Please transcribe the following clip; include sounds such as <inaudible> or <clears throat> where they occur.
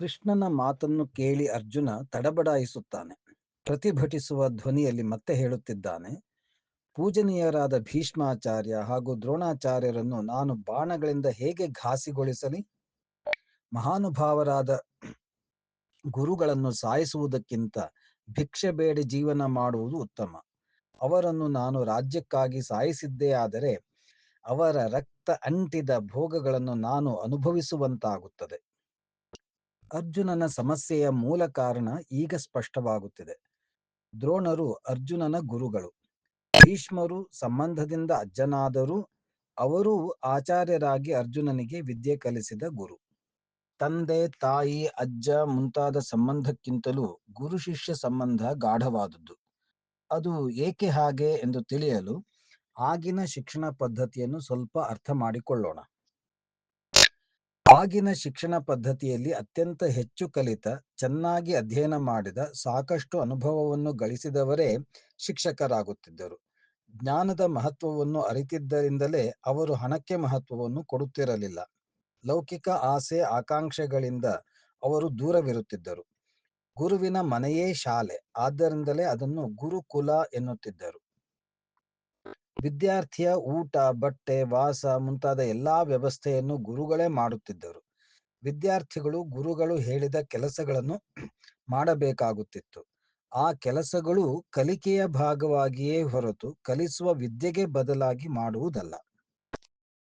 ಕೃಷ್ಣನ ಮಾತನ್ನು ಕೇಳಿ ಅರ್ಜುನ ತಡಬಡಾಯಿಸುತ್ತಾನೆ. ಪ್ರತಿಭಟಿಸುವ ಧ್ವನಿಯಲ್ಲಿ ಮತ್ತೆ ಹೇಳುತ್ತಿದ್ದಾನೆ, ಪೂಜನೀಯರಾದ ಭೀಷ್ಮಾಚಾರ್ಯ ಹಾಗೂ ದ್ರೋಣಾಚಾರ್ಯರನ್ನು ನಾನು ಬಾಣಗಳಿಂದ ಹೇಗೆ ಘಾಸಿಗೊಳಿಸಲಿ? ಮಹಾನುಭಾವರಾದ ಗುರುಗಳನ್ನು ಸಾಯಿಸುವುದಕ್ಕಿಂತ ಭಿಕ್ಷೆ ಬೇಡಿ ಜೀವನ ಮಾಡುವುದು ಉತ್ತಮ. ಅವರನ್ನು ನಾನು ರಾಜ್ಯಕ್ಕಾಗಿ ಸಾಯಿಸಿದ್ದೇ ಆದರೆ ಅವರ ರಕ್ತ ಅಂಟಿದ ಭೋಗಗಳನ್ನು ನಾನು ಅನುಭವಿಸುವಂತಾಗುತ್ತದೆ. ಅರ್ಜುನನ ಸಮಸ್ಯೆಯ ಮೂಲ ಕಾರಣ ಈಗ ಸ್ಪಷ್ಟವಾಗುತ್ತಿದೆ. ದ್ರೋಣರು ಅರ್ಜುನನ ಗುರುಗಳು. ಭೀಷ್ಮರು ಸಂಬಂಧದಿಂದ ಅಜ್ಜನಾದರೂ ಅವರೂ ಆಚಾರ್ಯರಾಗಿ ಅರ್ಜುನನಿಗೆ ವಿದ್ಯೆ ಕಲಿಸಿದ ಗುರು. ತಂದೆ, ತಾಯಿ, ಅಜ್ಜ ಮುಂತಾದ ಸಂಬಂಧಕ್ಕಿಂತಲೂ ಗುರು ಶಿಷ್ಯ ಸಂಬಂಧ ಗಾಢವಾದದ್ದು. ಅದು ಏಕೆ ಹಾಗೆ ಎಂದು ತಿಳಿಯಲು ಆಗಿನ ಶಿಕ್ಷಣ ಪದ್ಧತಿಯನ್ನು ಸ್ವಲ್ಪ ಅರ್ಥ ಮಾಡಿಕೊಳ್ಳೋಣ. ಆಗಿನ ಶಿಕ್ಷಣ ಪದ್ಧತಿಯಲ್ಲಿ ಅತ್ಯಂತ ಹೆಚ್ಚು ಕಲಿತ, ಚೆನ್ನಾಗಿ ಅಧ್ಯಯನ ಮಾಡಿದ, ಸಾಕಷ್ಟು ಅನುಭವವನ್ನು ಗಳಿಸಿದವರೇ ಶಿಕ್ಷಕರಾಗುತ್ತಿದ್ದರು. ಜ್ಞಾನದ ಮಹತ್ವವನ್ನು ಅರಿತಿದ್ದರಿಂದಲೇ ಅವರು ಹಣಕ್ಕೆ ಮಹತ್ವವನ್ನು ಕೊಡುತ್ತಿರಲಿಲ್ಲ. ಲೌಕಿಕ ಆಸೆ, ಆಕಾಂಕ್ಷೆಗಳಿಂದ ಅವರು ದೂರವಿರುತ್ತಿದ್ದರು. ಗುರುವಿನ ಮನೆಯೇ ಶಾಲೆ, ಆದ್ದರಿಂದಲೇ ಅದನ್ನು ಗುರುಕುಲ ಎನ್ನುತ್ತಿದ್ದರು. ವಿದ್ಯಾರ್ಥಿಯ ಊಟ, ಬಟ್ಟೆ, ವಾಸ ಮುಂತಾದ ಎಲ್ಲಾ ವ್ಯವಸ್ಥೆಯನ್ನು ಗುರುಗಳೇ ಮಾಡುತ್ತಿದ್ದರು. ವಿದ್ಯಾರ್ಥಿಗಳು ಗುರುಗಳು ಹೇಳಿದ ಕೆಲಸಗಳನ್ನು <clears throat> ಮಾಡಬೇಕಾಗುತ್ತಿತ್ತು. ಆ ಕೆಲಸಗಳು ಕಲಿಕೆಯ ಭಾಗವಾಗಿಯೇ ಹೊರತು ಕಲಿಸುವ ವಿದ್ಯೆಗೆ ಬದಲಾಗಿ ಮಾಡುವುದಲ್ಲ.